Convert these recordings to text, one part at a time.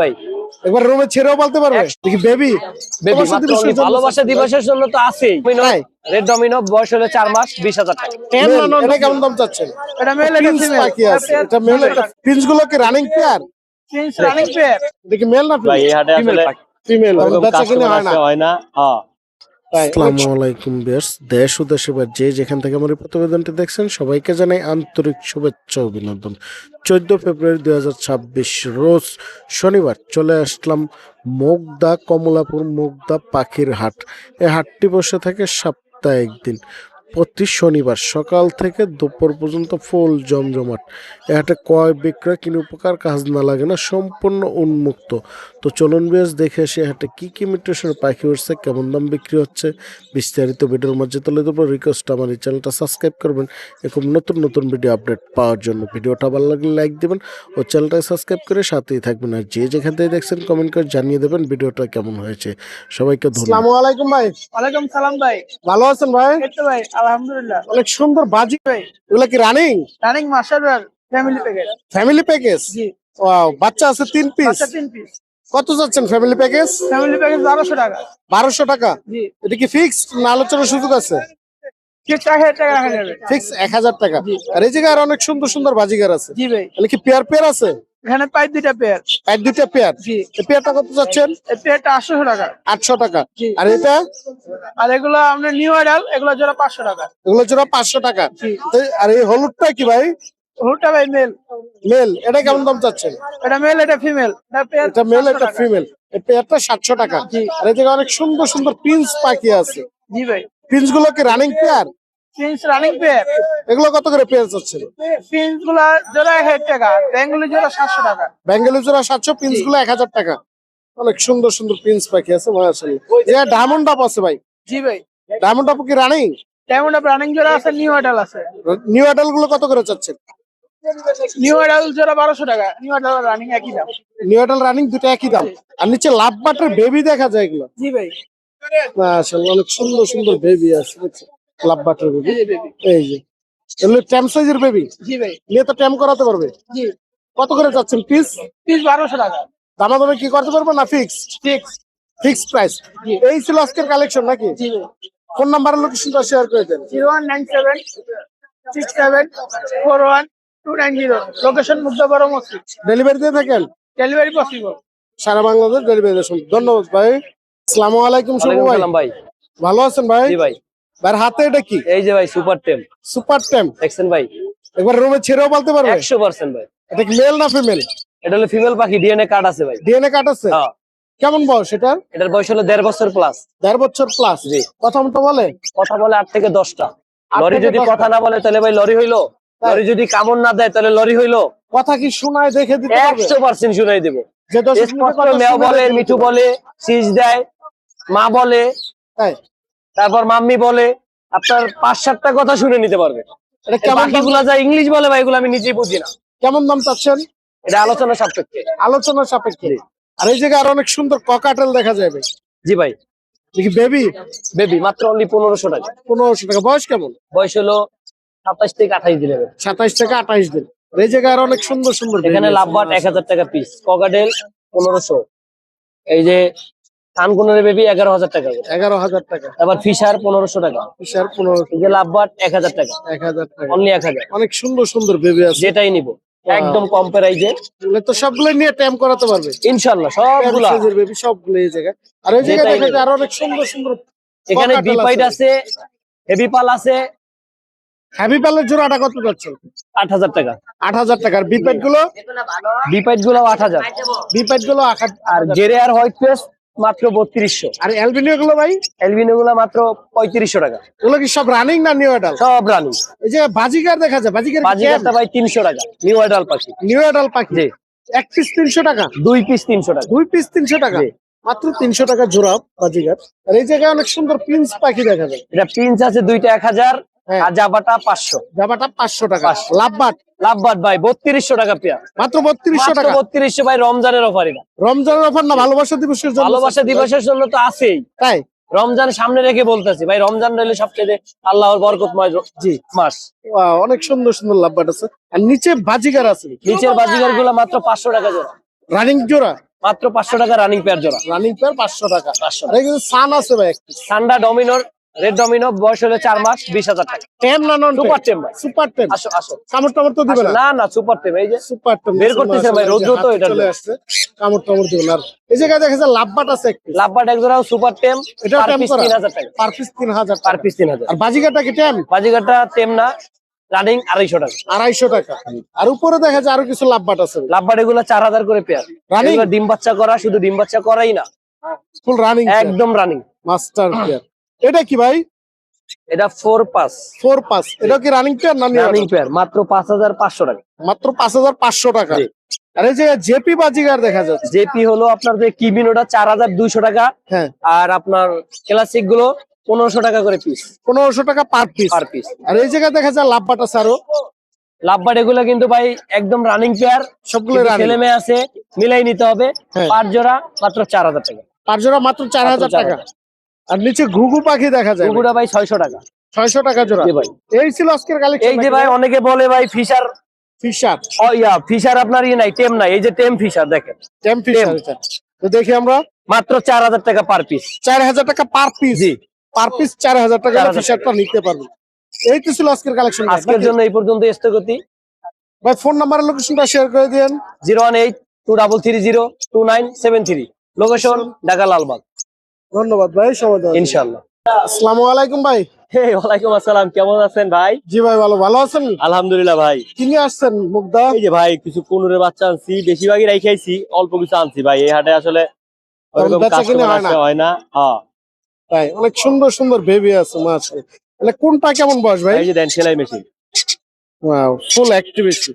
ভাই। একবার রুমে ছেড়েও বলতে পারবে? দেখি বেবি। বেবি ভালোবাসা দিবসের জন্য তো আছেই? রেড ডমিনো বয়স হলে চার মাস বিশ হাজার টাকা। কেমন দাম চাচ্ছেন? এটা মেল মেলগুলো কি রানিং পেয়ার রানিং পেয়ার দেখি মেল না ফিমেল বেচা কিনে হয় না। হয় না। হ্যাঁ। আসসালামু আলাইকুম বিয়ার্স দেশ ও দেশের বাইরে যে যেখান থেকে আমার এই প্রতিবেদনটি দেখছেন সবাইকে জানাই আন্তরিক শুভেচ্ছা অভিনন্দন চোদ্দ ফেব্রুয়ারি দুই হাজার ছাব্বিশ রোজ শনিবার চলে আসলাম মুগদা কমলাপুর মুগদা পাখির হাট এই হাটটি বসে থাকে সপ্তাহে একদিন প্রতি শনিবার সকাল থেকে দুপুর পর্যন্ত ফুল জমজমাট। এ হাটে ক্রয় বিক্রয়, কিনে উপকার, কাজ না লাগে না, সম্পূর্ণ উন্মুক্ত। তো চলুন বেশ দেখে আসি এই হাটে কি কি মিউটেশন পাখি উঠছে কেমন দাম বিক্রি হচ্ছে। বিস্তারিত ভিডিওর মাঝে তুলে দেবো রিকোয়েস্ট আমার এই চ্যানেলটা সাবস্ক্রাইব করবেন। এরকম নতুন নতুন ভিডিও আপডেট পাওয়ার জন্য ভিডিওটা ভালো লাগলে লাইক দেবেন ও চ্যানেলটা সাবস্ক্রাইব করে সাথেই থাকবেন। আর যে যেখান থেকে দেখছেন কমেন্ট করে জানিয়ে দেবেন ভিডিওটা কেমন হয়েছে। সবাইকে ধন্যবাদ। আসসালামু আলাইকুম ভাই। ওয়ালাইকুম সালাম ভাই। ভালো আছেন ভাই? এই ভাই আলহামদুলিল্লাহ। অনেক সুন্দর বাজি। ভাই। এগুলো কি রানিং রানিং মাশাআল্লাহ ফ্যামিলি প্যাকেজ ফ্যামিলি প্যাকেজ জি। ওয়াও বাচ্চা আছে তিন পিস আচ্ছা তিন পিস কত যাচ্ছেন ফ্যামিলি প্যাকেজ ফ্যামিলি প্যাকেজ বারোশো টাকা। বারোশো টাকা? জি। এটা কি ফিক্সড না আলোচনার সুযোগ আছে? ফিক্স এক হাজার টাকা আর এই জায়গায় অনেক সুন্দর সুন্দর বাজিগার আছে। জি ভাই। কি পেয়ার পেয়ার আছে? এখানে দুইটা পেয়ার দুইটা পেয়ার জি। এই পেয়ারটা কত যাচ্ছেন এই পেয়ারটা আটশো টাকা। আটশো টাকা। আর এটা? আর এগুলো নিউ আইডাল এগুলো জোড়া পাঁচশো টাকা। এগুলো জোড়া পাঁচশো টাকা। আর এই হলুদটা কি ভাই? হলুদটা ভাই মেল মেল এটা কেমন দাম চাচ্ছেন? এটা মেল এটা ফিমেল এটা মেল এটা ফিমেল এই পেয়ারটা সাতশো টাকা। আর জায়গায় অনেক সুন্দর সুন্দর পিন্স পাখি আছে। জি ভাই। পিন্সগুলো কি রানিং পেয়ার পিন্স রানিং পেয়ার এগুলো কত করে পেয়ার চাচ্ছেন পিন্সগুলা জোড়া এক হাজার টাকা বেঙ্গলি জোড়া সাতশো টাকা। বেঙ্গলি জোড়া সাতশো পিন্সগুলো এক হাজার টাকা। অনেক সুন্দর সুন্দর পিন্স পাখি আছে মাশাআল্লাহ ডায়মন্ড ডাব আছে ভাই। জি ভাই। ডায়মন্ড ডাব কি রানিং ডায়মন্ড রানিং জোড়া আছে নিউ আইডাল আছে। নিউ অ্যাডালগুলো কত করে চাচ্ছেন? নিউ জোড়া বারোশো টাকা। নিউ রানিং একই দাম। নিউ রানিং দুটো একই দাম। আর নিচে লাভ বাটার বেবি দেখা যায় এগুলো। জি ভাই। মাশাআল্লাহ অনেক সুন্দর সুন্দর বেবি আছে লাভ বাটার বেবি এই যে। এগুলো ট্যাম সাইজের বেবি জি ভাই। নিয়ে তো ট্যাম করাতে পারবে? জি। কত করে চাচ্ছেন পিস পিস বারোশো টাকা। দামাদামি কি করতে পারবে না ফিক্স ফিক্স ফিক্স প্রাইস। এই ছিল আজকের কালেকশন নাকি? ফোন নাম্বারের লোকেশনটা শেয়ার করে দেন। Zero one nine seven six seven four one two nine zero location মুগ্ধবর মসজিদ। ডেলিভারি দিয়ে থাকেন? ডেলিভারি পসিবল সারা বাংলাদেশ ডেলিভারি ধন্যবাদ ভাই। আসসালামু আলাইকুম শুভ ভাই। ভাই। ভালো আছেন ভাই? জি ভাই। হাতে এটা কি? এই যে ভাই সুপার টেম সুপার টেম দেখছেন ভাই? একবার রুমে ছেড়েও বলতে পারবে? একশো পার্সেন্ট ভাই। এটা কি মেল না ফিমেল এটা হলো ফিমেল পাখি ডিএনএ কার্ড আছে ভাই। ডিএনএ কার্ড আছে? হ্যাঁ। কেমন বয়স এটার এটার বয়স হলো দেড় বছর প্লাস দেড় বছর প্লাস জি। কথা মতো বলে কথা বলে আট থেকে দশটা। লরি যদি কথা না বলে তাহলে ভাই লরি হইল? লরি যদি কামড় না দেয় তাহলে লরি হইল? কথা কি শোনায় দেখে দিতে একশো পার্সেন্ট শুনাই দেবো। মেয় বলে মিঠু বলে সিজ দেয় মা বলে? তারপর মাম্মি বলে আপনার পাঁচ সাতটা কথা শুনে নিতে পারবে। বাকিগুলা যা ইংলিশ বলে ভাই এগুলো আমি নিজেই বুঝি না। কেমন দাম চাচ্ছেন? এটা আলোচনা সাপেক্ষে। আলোচনা সাপেক্ষে। আর এই জায়গায় আর অনেক সুন্দর ককাটেল দেখা যাবে। জি ভাই। দেখি বেবি বেবি মাত্র অনলি পনেরোশো টাকা। পনেরোশো টাকা। বয়স কেমন? বয়স হলো সাতাশ থেকে আঠাশ দিলে সাতাইশ থেকে আঠাইশ দিন। এই জায়গায় আর অনেক সুন্দর সুন্দর এখানে। লাভবাট এক হাজার টাকা পিস ককাডেল পনেরোশো। এই যে বেবি এগারো হাজার টাকা এগারো হাজার টাকা। তারপর ফিশার পনেরোশো টাকা। বিশাল পনেরো এই যে লাভবাট এক হাজার টাকা। এক হাজার টাকা। অনলি এক হাজার। অনেক সুন্দর সুন্দর বেবি আছে। যেটাই নিব। একদম কম প্রাইজে তো সবগুলো নিয়ে ট্যাম করাতে পারবে। ইনশাল্লাহ সবগুলা। বেবি সবগুলো এই জায়গায়। আর জায়গায় যেটাই দেখা যায় নেবে। অনেক সুন্দর সুন্দর এখানে বিপাইড আছে। হেভি পাল আছে হ্যাভি প্যালের জোড়াটা কত যাচ্ছে? আট হাজার টাকা। আট হাজার টাকা আর বিপেটগুলো? বিপাইডগুলো আট হাজার। বিপেটগুলো আর জেরে আর হোয়াইট পেস মাত্র বত্রিশশো। আর অ্যালবিনিও গুলো ভাই? এলবিনো গুলো মাত্র পঁয়ত্রিশশো টাকা। ওগুলো কি সব রানিং না নিউ অ্যাডাল সব রানি এই যে বাজিকার দেখা যায়? বাজিকার বাজিগারটা ভাই তিনশো টাকা। নিউ আইডাল পাখি। নিউ অ্যাডাল পাখি? এক পিস তিনশো টাকা? দুই পিস তিনশো টাকা। দুই পিস তিনশো টাকা? মাত্র তিনশো টাকা জোড়া বাজিকার আর এই জায়গায় অনেক সুন্দর প্রিন্স পাখি দেখা যায়। এটা পিঞ্চ আছে দুইটা এক হাজার। আর জাবাটা পাঁচশো। জামাটা পাঁচশো টাকা। লাভবাট? লাভবাদ ভাই বত্রিশশো টাকা পেয়ার। মাত্র বত্রিশশো টাকা? বত্রিশশো ভাই রমজানের অফার এটা রমজানের অফার না ভালোবাসা দিবসের জন্য ভালোবাসা দিবসের জন্য তো আছেই। তাই? রমজান সামনে রেখে বলতেছি ভাই রমজান রইলে সবচেয়ে আল্লাহর বরকতময় জি। মাস। অনেক সুন্দর সুন্দর লাভবাট আছে। আর নিচে বাজিকার আছে। নিচের বাজিগারগুলো মাত্র পাঁচশো টাকা জোড়া। রানিং জোড়া? মাত্র পাঁচশো টাকা রানিং পেয়ার জোড়া। রানিং পেয়ার পাঁচশো টাকা। পাঁচশো। সান আছে ভাই ঠান্ডা ডমিনোর রেড ডমিনো বয়স হলে চার মাস বিশ হাজার টাকা। টেম না নন সুপার টেম ভাই। সুপার টেম আসো আসো। কামড় টামড় তো দিবে না? না না সুপার টেম এই যে সুপার টেম বের করতেছে ভাই, রৌদ্র তো এটার চলে আসছে কামড় টামড় দিবে না। এই জায়গায় দেখা যাচ্ছে লাভবাট আছে একটু। লাভবাট এক জোড়া সুপার টেম পার টেম করা। তিন হাজার টাকা। পার পিস তিন হাজার পার পিস তিন হাজার। আর বাজিকাটা কি টেম বাজিগারটা টেম না রানিং আড়াইশো টাকা। আড়াইশো টাকা। আর উপরে দেখা যায় আরও কিছু লাভবাট আছে। লাভবাট এগুলো চার হাজার করে পেয়ার? এগুলো ডিম বাচ্চা করা শুধু ডিম বাচ্চা করাই না। ফুল রানিং একদম রানিং মাস্টার পেয়ার এটা কি ভাই? এটা ফোর পাস ফোর পাস এটা কি রানিং পেয়ার না রানিং পেয়ার মাত্র পাঁচ হাজার পাঁচশো টাকা। মাত্র পাঁচ হাজার পাঁচশো টাকা। আর এই যে জেপি বাজিগার দেখা যাচ্ছে। জেপি হলো আপনার যে কিবিন ওটা চার হাজার দুইশো টাকা। হ্যাঁ। আর আপনার ক্লাসিকগুলো পনেরোশো টাকা করে পিস পনেরোশো টাকা পার পিস পার পিস আর এই জায়গায় দেখা যায় লাভবাট আরও লাভবাট এগুলো কিন্তু ভাই একদম রানিং পেয়ার সবগুলো ছেলে মেয়ে আছে মিলাই নিতে হবে। হ্যাঁ। পাঁচ জোড়া মাত্র চার হাজার টাকা। পার জোড়া মাত্র চার হাজার টাকা। আর নিচে ঘুঘু পাখি দেখা যায় কুকুরা ভাই ছয়শো টাকা। ছয়শো টাকা জোড়া। ভাই। এই ছিল আজকের কালেকশন এই যে ভাই অনেকে বলে ভাই ফিশার। ফিশার। ও ইয়া ফিশার আপনার ইয়ে নাই টেম নাই এই যে টেম ফিশার দেখেন। টেম ফিশার তো দেখি আমরা। মাত্র চার হাজার টাকা পার পিস চার হাজার টাকা পার পিস জি। পার পিস চার হাজার টাকা 4,000 ফিশারটা নিতে পারবেন এই তো ছিল আজকের কালেকশন আজকের জন্য এই পর্যন্ত স্থগতি। ভাই ফোন নাম্বার লোকেশনটা শেয়ার করে দিন zero one eight two double three zero two nine seven three. Location Dhaka Lalbagh. ধন্যবাদ ভাই সময় জন্য। ইনশাল্লাহ আসসালামু আলাইকুম ভাই। ওয়ালাইকুম আসসালাম কেমন আছেন ভাই? জি ভাই ভালো। ভালো আছেন? আলহামদুলিল্লাহ ভাই। আসছেন মুগ্ধা এই যে ভাই কিছু বাচ্চা আনছি বেশিরভাগই রাইখাইছি অল্প কিছু আনছি ভাই। এই হাটে আসলে হয় না। আসে হয় হ্যাঁ। অনেক সুন্দর সুন্দর বেবি আছে মানে কোনটা কেমন বয়স ভাই? এই যে দেন সেলাই মেশিন ফুল অ্যাক্টিভিটি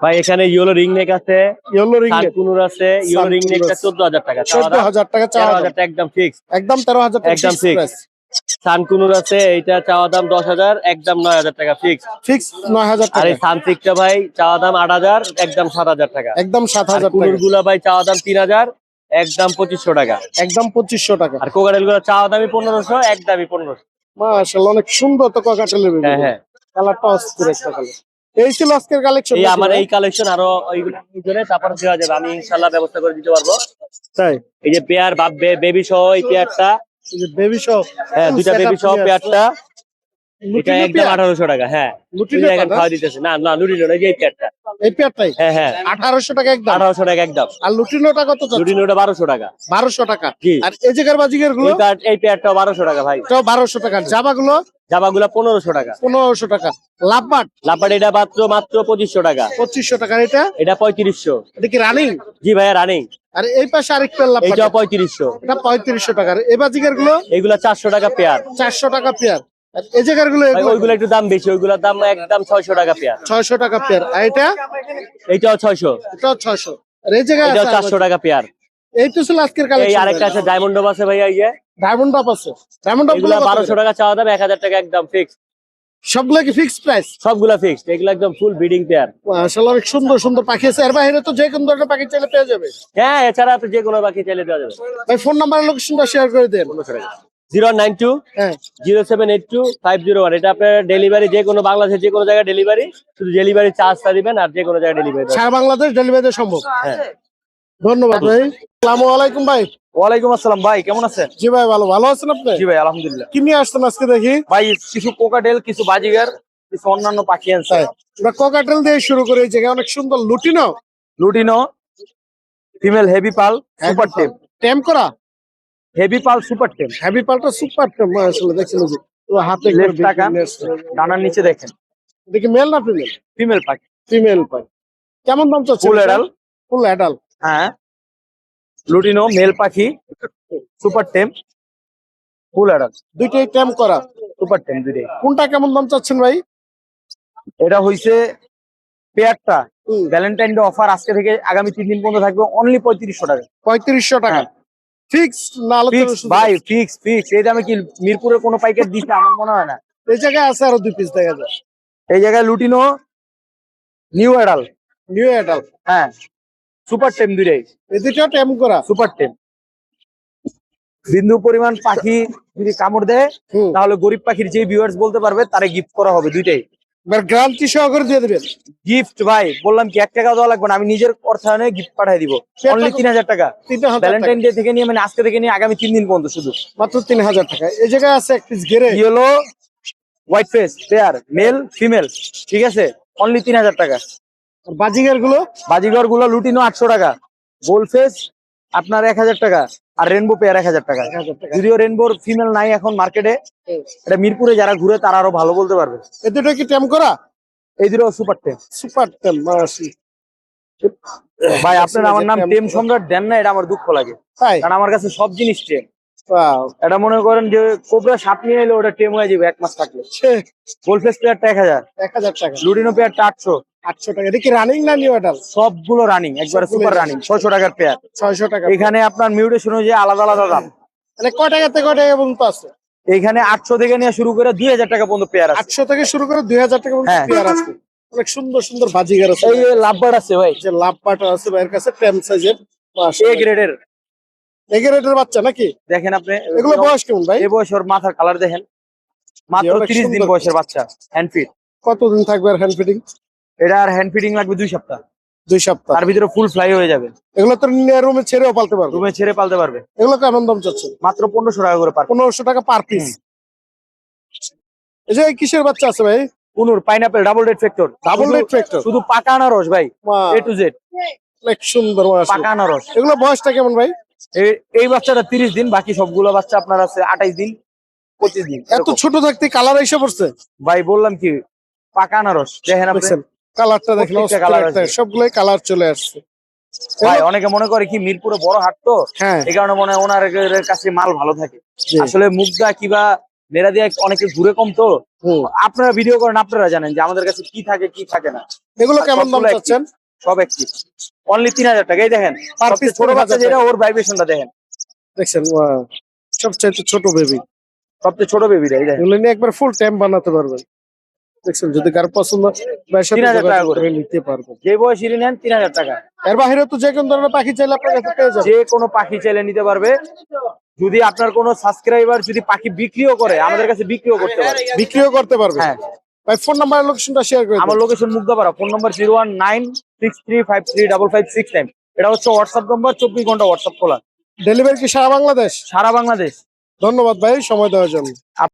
ভাই এখানে ইয়েলো রিং নেক আছে ইয়েলো রিং কানকুনুর আছে ইয়েলো রিং নেকটা আছে। চোদ্দ হাজার টাকা চোদ্দ হাজার টাকা তেরো চাওয়া হাজার টাকা একদম ফিক্স একদম তেরো হাজার টাকা একদম fix। সানকুনুর আছে এইটা চাওয়া দাম দশ হাজার একদম নয় হাজার টাকা ফিক্স ফিক্স নয় হাজার আর টাকা। এই ভাই চাওয়া দাম আট হাজার একদম সাত হাজার টাকা। একদম সাত আর হাজার টাকা। কুনুরগুলা ভাই চাওয়া দাম তিন হাজার একদম পঁচিশশো টাকা। একদম পঁচিশশো টাকা। আর কোকারেলগুলো চাওয়া দামি পনেরোশো একদমই পনেরোশো। মাশাআল্লাহ অনেক সুন্দর তো কাকাটেলের হ্যাঁ হ্যাঁ। কালারটা অস্থির একটা কালার এই ছিল আজকের কালেকশন এই আমার এই কালেকশন আরও ওইগুলো তারপর দেওয়া যাবে। আমি ইনশাল্লাহ ব্যবস্থা করে দিতে পারব। তাই? এই যে পেয়ার বা বেবি সহ এই পেয়ারটা। বেবি সহ হ্যাঁ দুইটা বেবি সহ পেয়ারটা। এটা একদম পেয়ার? আঠারোশো টাকা হ্যাঁ। লুটিনো এই এখন খাওয়া দিতেছে। না না লুটিনো এই যে এই পেয়ারটা। এই পেয়ারটাই? হ্যাঁ হ্যাঁ। আঠারোশো টাকা একদম? আঠারোশো টাকা একদম। আর লুটিনোটা কত চাচ্ছেন? লুটিনোটা বারোশো টাকা। বারোশো টাকা। আর এই জায়গার বাজিকেরগুলো এই পেয়ার- এই পেয়ারটাও বারোশো টাকা ভাই। এটাও বারোশো টাকা। জামা গুলো জামাগুলা পনেরোশো টাকা। পনেরোশো টাকা। লাভবাট লাপাট এটা মাত্র মাত্র পঁচিশশো টাকা। পঁচিশশো টাকা। এটা? এটা পঁয়ত্রিশশো। এটা কি রানিং জি ভাইয়া রানিং আর এই পাশে আরেক পেয়ার লাভবাট পঁয়ত্রিশশো। এটা পঁয়ত্রিশশো টাকা। এই বাজিকেরগুলো এগুলা চারশো টাকা পেয়ার চারশো টাকা পেয়ার এই জায়গারগুলো ওইগুলো একটু দাম বেশি ওইগুলোর দাম একদম ছয়শো টাকা পেয়ার ছয়শো টাকা পেয়ার আর এটা? ছয়শো। এটাও ছয়শো। আর এই জায়গায় চারশো টাকা পেয়ার এই তো ছিল আজকের কালেকশন আরেকটা আছে ডায়মন্ড আছে ভাইয়া ইয়ে। ডায়মন্ড টপ আছে। ডায়মন্ড টপ এগুলা বারোশো টাকা চাওয়া দাম এক হাজার টাকা একদম ফিক্স সবগুলো কি ফিক্সড প্রাইস সবগুলা ফিক্সড এগুলো একদম ফুল ব্রিডিং পেয়ার আসলে অনেক সুন্দর সুন্দর পাখি আছে। এর বাইরে তো যে কোনো ধরনের পাখি চাইলে পেয়ে যাবে। হ্যাঁ এছাড়া তো যে কোনো বাকি চাইলে দেওয়া যাবে। ভাই ফোন নাম্বার লোকেশনটা শেয়ার করে দেন। জিরো নাইন টু হ্যাঁ। Zero seven eight two five zero one. এটা আপনার ডেলিভারি যে কোনো বাংলাদেশের যে কোনো জায়গায় ডেলিভারি শুধু ডেলিভারি চার্জটা দিবেন আর যে কোনো জায়গায় ডেলিভারি সারা বাংলাদেশ ডেলিভারি সম্ভব। হ্যাঁ। ধন্যবাদ ভাই। আসসালামু আলাইকুম ভাই। ওয়ালাইকুম আসসালাম ভাই কেমন আছেন? জি ভাই ভালো। ভালো আছেন আপনি? জি ভাই আলহামদুলিল্লাহ। কি নিয়ে আসছেন আজকে দেখি? ভাই কিছু কোকাটেল কিছু বাজিগার কিছু অন্যান্য পাখি আছে আমরা ককাটেল দিয়ে শুরু করি। এই জায়গায় অনেক সুন্দর লুটিনো। লুটিনো ফিমেল হেভি পাল সুপার টেম। টেম করা? হেভি পাল সুপার টেম। হ্যাভি পালটা সুপার টেম আসলে দেখছেন যে। ও হাতে লেফট টাকা ডানার নিচে দেখেন। দেখি মেল না ফিমেল? ফিমেল পাখি। ফিমেল পাই কেমন দাম চাচ্ছে ফুল এডাল ফুল অ্যাডাল হ্যাঁ। লুটিনো মেল পাখি সুপার টেম ফুল অ্যাডাল। দুইটাই টেম করা। সুপার টেম দুইটাই। কোনটা কেমন দাম চাচ্ছেন ভাই? এটা হইছে পেয়ারটা। ভ্যালেন্টাইন ডে অফার আজকে থেকে আগামী তিন দিন পর্যন্ত থাকবে অনলি পঁয়ত্রিশশো টাকা। পঁয়ত্রিশশো টাকা। হ্যাঁ। ফিক্স না ভাই ফিক্স ফিক্স। এই দামে কি মিরপুরের কোনো পাইকার দিচ্ছে আমার মনে হয় না। এই জায়গায় আছে আরও দুই পিস দেখা যায় এই জায়গায় lutino new adult. New adult. হ্যাঁ। সুপার টেম দুইটাই দুইটা টেম করা। সুপার টেম বিন্দু পরিমাণ পাখি যদি কামড় দেয় তাহলে গরিব পাখির যে ভিউয়ার্স বলতে পারবে তারে গিফট করা হবে দুইটাই। এবার গ্রান্টি সহকারে দিয়ে দিবেন। গিফট ভাই বললাম কি এক টাকা দেওয়া লাগবে না আমি নিজের অর্থায়নে গিফট পাঠিয়ে দিব। অনলি তিন হাজার টাকা। ভ্যালেন্টাইন ডে থেকে নিয়ে মানে আজকে থেকে নিয়ে আগামী তিন দিন পর্যন্ত শুধু। মাত্র তিন হাজার টাকা। এই জায়গায় আছে এক piece grey yellow white face pair male female ঠিক আছে? অনলি তিন হাজার টাকা। বাজিগারগুলো বাজিগরগুলো লুটিনো আটশো টাকা। গোল ফেস আপনার এক হাজার টাকা। আর রেনবো পেয়ার এক হাজার টাকা। যদিও রেনবোর ফিমেল নাই এখন মার্কেটে এটা মিরপুরে যারা ঘুরে তারা আরও ভালো বলতে পারবে। এ দুটো কি টেম করা? এই দুটো সুপার টেম। সুপার টেম ভাই আপনার আমার নাম টেম সম্রাট দেন না এটা আমার দুঃখ লাগে। কারণ আমার কাছে সব জিনিস টেম. এটা মনে করেন যে কোবরা সাপ নিয়ে এলে ওটা টেম হয়ে যাবে এক মাস থাকলে। গোলফেস প্লেয়ারটা এক হাজার। এক হাজার টাকা। লুডিনো প্লেয়ারটা আটশো। আটশো টাকা। এটা কি রানিং না নিউ অর্ডার সবগুলো রানিং একবারে সুপার রানিং ছয়শো টাকার পেয়ার ছয়শো টাকা। এখানে আপনার মিউটেশন অনুযায়ী আলাদা আলাদা দাম। মানে কয় টাকা থেকে টাকা পর্যন্ত আছে? এখানে আটশো থেকে নিয়ে শুরু করে দুই হাজার টাকা পর্যন্ত পেয়ার আছে। আটশো থেকে শুরু করে দুই হাজার টাকা পর্যন্ত হ্যাঁ। পেয়ার আছে। অনেক সুন্দর সুন্দর বাজিগার আছে। এই লাভবার আছে ভাই। যে লাভ পাটা আছে ভাইয়ের কাছে টেম সাইজের এ গ্রেডের এগারেটের বাচ্চা নাকি? দেখেন আপনি এগুলো বয়স কেমন ভাই? এই বয়স ওর মাথার কালার দেখেন। মাত্র অনেক তিরিশ দিন বয়সের বাচ্চা হ্যান্ড ফিট কতদিন থাকবে আর হ্যান্ড ফিটিং এটা আর হ্যান্ড ফিটিং লাগবে দুই সপ্তাহ। দুই সপ্তাহ। তার ভিতরে ফুল ফ্লাই হয়ে যাবে। এগুলো তো রুমে ছেড়েও পালতে পারবে। রুমে ছেড়ে পালতে পারবে। এগুলো কেমন দাম চাচ্ছে মাত্র পনেরোশো টাকা করে পার টাকা পার পিস এই যে কিসের বাচ্চা আছে ভাই? কুনুর pineapple double red factor double red factor শুধু পাকা আনারস ভাই এ টু জেড অনেক সুন্দর। পাকা আনারস। এগুলো বয়সটা কেমন ভাই? এই- এই বাচ্চাটা তিরিশ দিন বাকি সবগুলো বাচ্চা আপনার আছে আঠাইশ দিন পঁচিশ দিন এত ছোট থাকতে কালার এসে পড়ছে? ভাই বললাম কি পাকা আনারস দেখেন কালারটা আছে। সবগুলোই কালার চলে আসছে। ভাই অনেকে মনে করে কি মিরপুরে বড় হাট তো? হ্যাঁ। এই কারণে মনে হয় ওনার কাছে মাল ভালো থাকে। আসলে মুগদা কিবা মেরা দিয়ে অনেকে ঘুরে কম তো। আপনারা ভিডিও করেন আপনারা জানেন যে আমাদের কাছে কি থাকে কি থাকে না। এগুলো কেমন দাম চাচ্ছেন? সব একটি অনলি তিন হাজার টাকা। এই দেখেন ছোট বাচ্চা যেটা ওর ভাইব্রেশনটা দেখেন। দেখছেন সবচাইতে ছোট বেবি সবচেয়ে ছোট বেবিটা এই দেখেন। এগুলো নিয়ে একবার ফুল টাইম বানাতে পারবেন। দেখছেন যদি কার পছন্দ ভাইয়ের সাথে 3000 টাকা করে। নিতে যে বয়সেরই নেন তিন হাজার টাকা। এর বাইরে তো যে কোন ধরনের পাখি চাইলে আপনার কাছে পেয়ে যাবেন। যে কোনো পাখি চাইলে নিতে পারবে। যদি আপনার কোনো সাবস্ক্রাইবার যদি পাখি বিক্রিও করে আমাদের কাছে বিক্রিও করতে পারে বিক্রিও করতে পারবে। হ্যাঁ। ভাই ফোন নাম্বার লোকেশনটা শেয়ার করে আমার location Mugdhapara phone number zero one nine six three five three double five six nine এটা হচ্ছে হোয়াটসঅ্যাপ নম্বর চব্বিশ ঘণ্টা হোয়াটসঅ্যাপ খোলা। ডেলিভারি কি সারা বাংলাদেশ? সারা বাংলাদেশ। ধন্যবাদ ভাই সময় দেওয়ার জন্য।